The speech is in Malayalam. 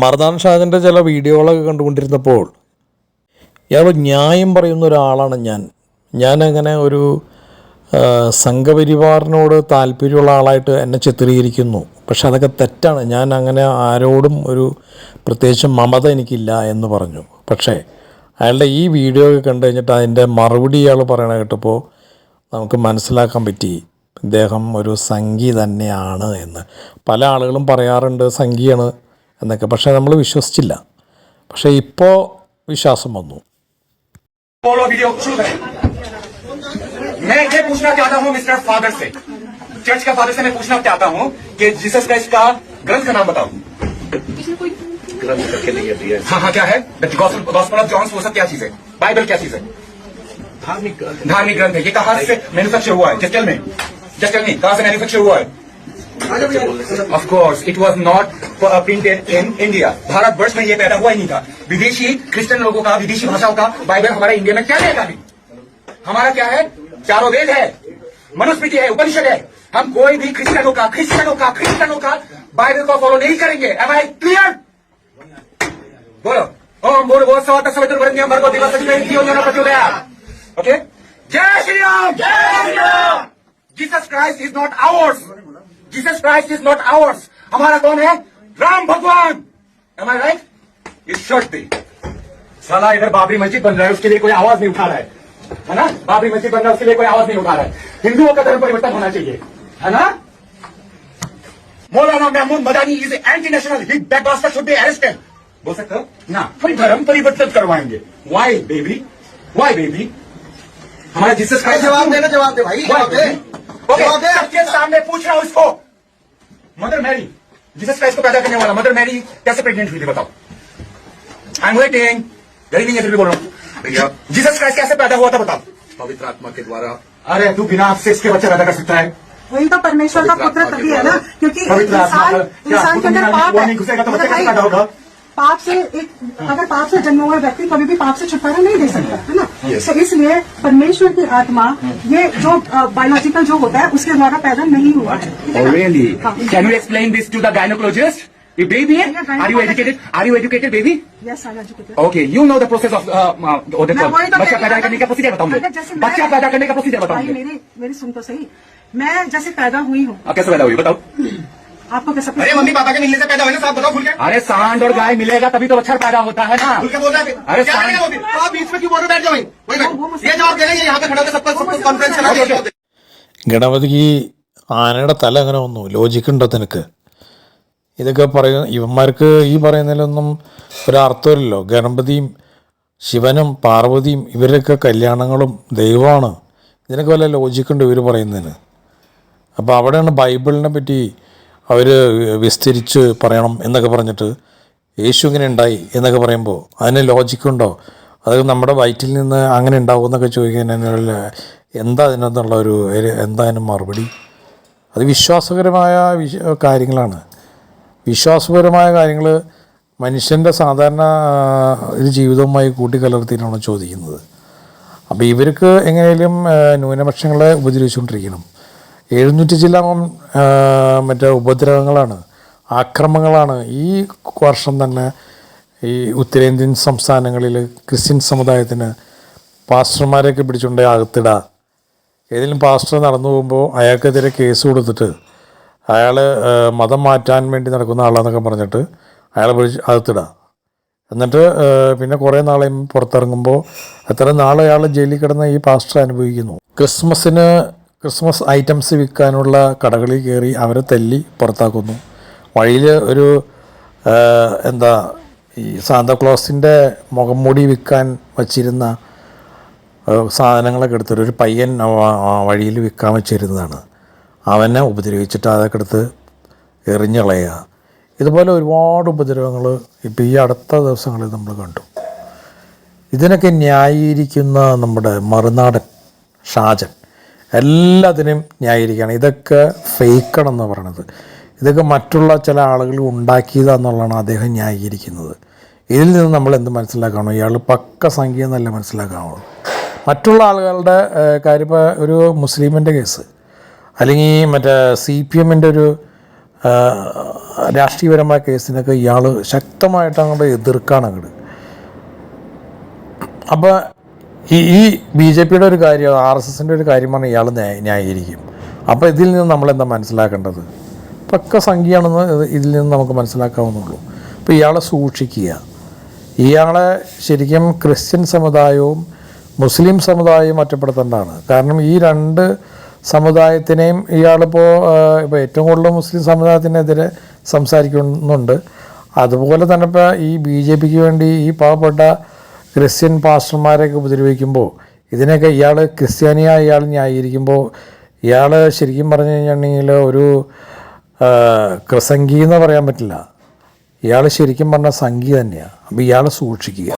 മർദാൻ ഷാജിന്റെ ചില വീഡിയോകളൊക്കെ കണ്ടുകൊണ്ടിരുന്നപ്പോൾ ഇയാൾ ന്യായം പറയുന്ന ഒരാളാണ് ഞാൻ. ഞാനങ്ങനെ ഒരു സംഘപരിവാറിനോട് താല്പര്യമുള്ള ആളായിട്ട് എന്നെ ചിത്രീകരിക്കുന്നു. പക്ഷെ അതൊക്കെ തെറ്റാണ്. ഞാൻ അങ്ങനെ ആരോടും ഒരു പ്രത്യേകിച്ച് മമത എനിക്കില്ല എന്ന് പറഞ്ഞു. പക്ഷേ അയാളുടെ ഈ വീഡിയോ ഒക്കെ കണ്ടു കഴിഞ്ഞിട്ട് അതിന്റെ മറുപടി ഇയാൾ പറയണ കേട്ടപ്പോൾ നമുക്ക് മനസ്സിലാക്കാൻ പറ്റി ഇദ്ദേഹം ഒരു സംഗി തന്നെയാണ് എന്ന്. പല ആളുകളും പറയാറുണ്ട് സംഗിയാണ് എന്നൊക്കെ പക്ഷേ നമ്മൾ വിശ്വസിച്ചില്ല പക്ഷേ ഇപ്പോൾ വിശ്വാസം വന്നു बोलो वीडियो शुरू करें मैं ये पूछना चाहता हूँ मिस्टर फादर से चर्च का फादर से मैं पूछना चाहता हूँ कि जीसस क्राइस्ट का ग्रंथ का नाम बताओ ग्रंथ करके नहीं दिया है हाँ हाँ क्या है गॉस्पल ऑफ जॉन्स वो सब क्या चीज है बाइबल क्या चीज है धार्मिक ग्रंथ धार्मिक ग्रंथ है ये कहाँ से मैन्युफैक्चर हुआ है जस्ट टेल में जस्ट टेल मी कहाँ से मैन्युफैक्चर हुआ है Of course it was not printed in India Bharat वर्ष में ये पैदा हुआ ही नहीं था। विदेशी क्रिश्चियन लोगों का विदेशी भाषाओं का बाइबल हमारे इंडिया में क्या लेगा अभी? हमारा क्या है? चारों वेद है। मनुस्मृति है उपनिषद है। हम कोई भी क्रिश्चियनों का क्रिश्चियनों का क्रिश्चियनों का बाइबल को फॉलो नहीं करेंगे। एम आई क्लियर बोलो। ओम बोलो बहुत सौ तस्वीर वर्ग भर्गो दिवस प्रचोदया ओके जय श्री राम! जय Shri Ram! Jesus Christ is not ours Jesus Christ is not ours हमारा कौन है? राम भगवान। एम आई राइट शर्ट पे साला इधर बाबरी मस्जिद बन रहा है उसके लिए कोई आवाज़ नहीं उठा रहा है। है ना? बाबरी मस्जिद बन रहा है उसके लिए कोई आवाज़ नहीं उठा रहा है। हिंदुओं का धर्म परिवर्तन होना चाहिए। है ना? Maulana Mahmood Madani is anti national he backbuster should be arrested बोल सकते हो? ना फिर धर्म परिवर्तन करवाएँगे। वाई बेबी वाई बेबी हमारा जीसस क्राइस्ट जवाब देना जवाब दे भाई। जवाब दे। ओके सबके सामने पूछ रहा हूँ इसको। मदर मैरी जीसस क्राइस्ट को पैदा करने वाला मदर मैरी कैसे प्रेग्नेंट हुई थी बताओ। आई एम वेटिंग यही नहीं है फिर भी बोल रहा हूँ। भैया। जीसस क्राइस्ट कैसे पैदा हुआ था बताओ। पवित्र आत्मा के द्वारा। अरे तू बिना आपसे इसके बच्चा पैदा कर सकता है। वही तो परमेश्वर का पुत्र तभी है ना क्योंकि पवित्र आत्मा इंसान इंसान के अंदर पाप है। पाप से एक अगर पाप से जन्मा हुआ व्यक्ति कभी भी पाप से छुटकारा नहीं दे सकता है ना? तो इसलिए परमेश्वर की आत्मा ये जो बायोलॉजिकल जो होता है उसके द्वारा पैदा नहीं हुआ है। ठीक है Oh? हाँ, you the baby? Are you educated? Are you educated, baby? Yes, I educated. Okay, you know the process of uh, uh, call वही तो बच्चा पैदा करने का प्रोसीजर मैं- बच्चा पैदा करने का प्रोसीजर भाई बताऊँगे मेरी मेरी सुन तो सही। मैं जैसे पैदा हुई हूँ। कैसे पैदा हुई बताओ। आपको कैसे अरे मम्मी पापा के मिलने से पैदा हुए ना साहब बताओ खुल के अरे सांड और गाय मिलेगा तभी तो बच्चा पैदा होता है ना खुल के बोल रहे हैं अरे क्या साहब- करेंगे वो फिर? तो आप बीच में क्यों बोल रहे हो? बैठ जाओ वहीं वहीं वो- वो बैठ मुझसे- ये जवाब देना ये यहाँ पे खड़ा होकर सबका सबको कॉन्फ्रेंस करा ओके, के ओके। ഗണപതിക്ക് ഈ ആനയുടെ തല അങ്ങനെ വന്നു ലോജിക്കുണ്ടോ നിനക്ക് ഇതൊക്കെ പറയും ഇവന്മാർക്ക് ഈ പറയുന്നതിലൊന്നും ഒരർത്ഥമില്ലല്ലോ ഗണപതിയും ശിവനും പാർവതിയും ഇവരൊക്കെ കല്യാണങ്ങളും ദൈവമാണ് ഇതിനൊക്കെ വല്ല ലോജിക്കുണ്ട് ഇവർ പറയുന്നതിന് അപ്പോൾ അവിടെയാണ് ബൈബിളിനെ പറ്റി അവർ വിസ്തരിച്ച് പറയണം എന്നൊക്കെ പറഞ്ഞിട്ട് യേശു ഇങ്ങനെ ഉണ്ടായി എന്നൊക്കെ പറയുമ്പോൾ അതിന് ലോജിക്കുണ്ടോ അത് നമ്മുടെ വയറ്റിൽ നിന്ന് അങ്ങനെ ഉണ്ടാവും എന്നൊക്കെ ചോദിക്കുന്നതിനുള്ള എന്താ അതിനകത്തുള്ള ഒരു എന്താ അതിന് മറുപടി? അത് വിശ്വാസപരമായ വിശ കാര്യങ്ങളാണ്. വിശ്വാസപരമായ കാര്യങ്ങൾ മനുഷ്യന്റെ സാധാരണ ഒരു ജീവിതവുമായി കൂട്ടിക്കലർത്തിയിട്ടാണ് ചോദിക്കുന്നത്. അപ്പോൾ ഇവർക്ക് എങ്ങനെയും ന്യൂനപക്ഷങ്ങളെ ഉപദ്രവിച്ചുകൊണ്ടിരിക്കണം. എഴുന്നൂറ്റി ചില ആ, മറ്റേ ഉപദ്രവങ്ങളാണ് ആക്രമങ്ങളാണ്. ഈ വർഷം തന്നെ ഈ ഉത്തരേന്ത്യൻ സംസ്ഥാനങ്ങളിൽ ക്രിസ്ത്യൻ സമുദായത്തിന് പാസ്റ്റർമാരെയൊക്കെ പിടിച്ചുകൊണ്ടേ അകത്തിടുക ഏതെങ്കിലും പാസ്റ്റർ നടന്നു പോകുമ്പോൾ അയാൾക്കെതിരെ കേസ് കൊടുത്തിട്ട് അയാൾ മതം മാറ്റാൻ വേണ്ടി നടക്കുന്ന ആളാന്നൊക്കെ പറഞ്ഞിട്ട് അയാളെ പിടിച്ച് അകത്തിടുക എന്നിട്ട് പിന്നെ കുറേ നാളെയും പുറത്തിറങ്ങുമ്പോൾ എത്ര നാൾ അയാൾ ജയിലിൽ കിടന്ന ഈ പാസ്റ്റർ അനുഭവിക്കുന്നു. ക്രിസ്മസിന് ക്രിസ്മസ് ഐറ്റംസ് വിൽക്കാനുള്ള കടകളിൽ കയറി അവരെ തല്ലി പുറത്താക്കുന്നു. വഴിയിൽ ഒരു എന്താ ഈ സാന്താക്ലോസിന്റെ മുഖം മൂടി വിൽക്കാൻ വച്ചിരുന്ന സാധനങ്ങളൊക്കെ എടുത്തിട്ട് ഒരു പയ്യൻ വഴിയിൽ വിൽക്കാൻ വെച്ചിരുന്നതാണ്. അവനെ ഉപദ്രവിച്ചിട്ട് അതൊക്കെ എടുത്ത് എറിഞ്ഞളയുക ഇതുപോലെ ഒരുപാട് ഉപദ്രവങ്ങൾ ഇപ്പോൾ ഈ അടുത്ത ദിവസങ്ങളിൽ നമ്മൾ കണ്ടു. ഇതിനൊക്കെ ന്യായീകരിക്കുന്ന നമ്മുടെ മറുനാടൻ ഷാജൻ എല്ലാത്തിനും ന്യായീകരിക്കുകയാണ്. ഇതൊക്കെ ഫേക്കാണെന്ന് പറയണത്. ഇതൊക്കെ മറ്റുള്ള ചില ആളുകൾ ഉണ്ടാക്കിയതാണെന്നുള്ളതാണ് അദ്ദേഹം ന്യായീകരിക്കുന്നത്. ഇതിൽ നിന്ന് നമ്മൾ എന്ത് മനസ്സിലാക്കണം? ഇയാൾ പക്ക സംഖ്യ എന്നല്ല മനസ്സിലാക്കാവുള്ളൂ. മറ്റുള്ള ആളുകളുടെ കാര്യം ഇപ്പോൾ ഒരു മുസ്ലിമിന്റെ കേസ്. അല്ലെങ്കിൽ മറ്റേ സി പി എമ്മിന്റെ ഒരു രാഷ്ട്രീയപരമായ കേസിനൊക്കെ ഇയാൾ ശക്തമായിട്ട് അങ്ങോട്ട് എതിർക്കാണ് അങ്ങോട്ട് അപ്പോൾ ഈ ഈ ബി ജെ പിയുടെ ഒരു കാര്യം ആർ എസ് എസിന്റെ ഒരു കാര്യമാണ് ഇയാൾ ന്യായ- ന്യായീകരിക്കും. അപ്പോൾ ഇതിൽ നിന്ന് നമ്മളെന്താ മനസ്സിലാക്കേണ്ടത്? പക്ക സംഖ്യയാണെന്ന് ഇതിൽ നിന്ന് നമുക്ക് മനസ്സിലാക്കാവുന്നുള്ളൂ അപ്പോൾ ഇയാളെ സൂക്ഷിക്കുക. ഇയാളെ ശരിക്കും ക്രിസ്ത്യൻ സമുദായവും മുസ്ലിം സമുദായവും ഒറ്റപ്പെടുത്തേണ്ടതാണ്. കാരണം ഈ രണ്ട് സമുദായത്തിനെയും ഇയാളിപ്പോൾ ഇപ്പോൾ ഏറ്റവും കൂടുതൽ മുസ്ലിം സമുദായത്തിനെതിരെ സംസാരിക്കുന്നുണ്ട്. അതുപോലെ തന്നെ ഇപ്പോൾ ഈ ബി ജെ പിക്ക് വേണ്ടി ഈ പാവപ്പെട്ട ക്രിസ്ത്യൻ പാസ്റ്റർമാരെയൊക്കെ ഉപദ്രവിക്കുമ്പോൾ ഇതിനൊക്കെ ഇയാൾ ക്രിസ്ത്യാനിയായ ഇയാൾ ന്യായീകരിക്കുമ്പോൾ ഇയാൾ ശരിക്കും പറഞ്ഞു കഴിഞ്ഞിട്ടുണ്ടെങ്കിൽ ഒരു ക്രിസംഗി എന്ന് പറയാൻ പറ്റില്ല. ഇയാൾ ശരിക്കും പറഞ്ഞ സംഗി തന്നെയാണ് അപ്പോൾ ഇയാൾ സൂക്ഷിക്കുക.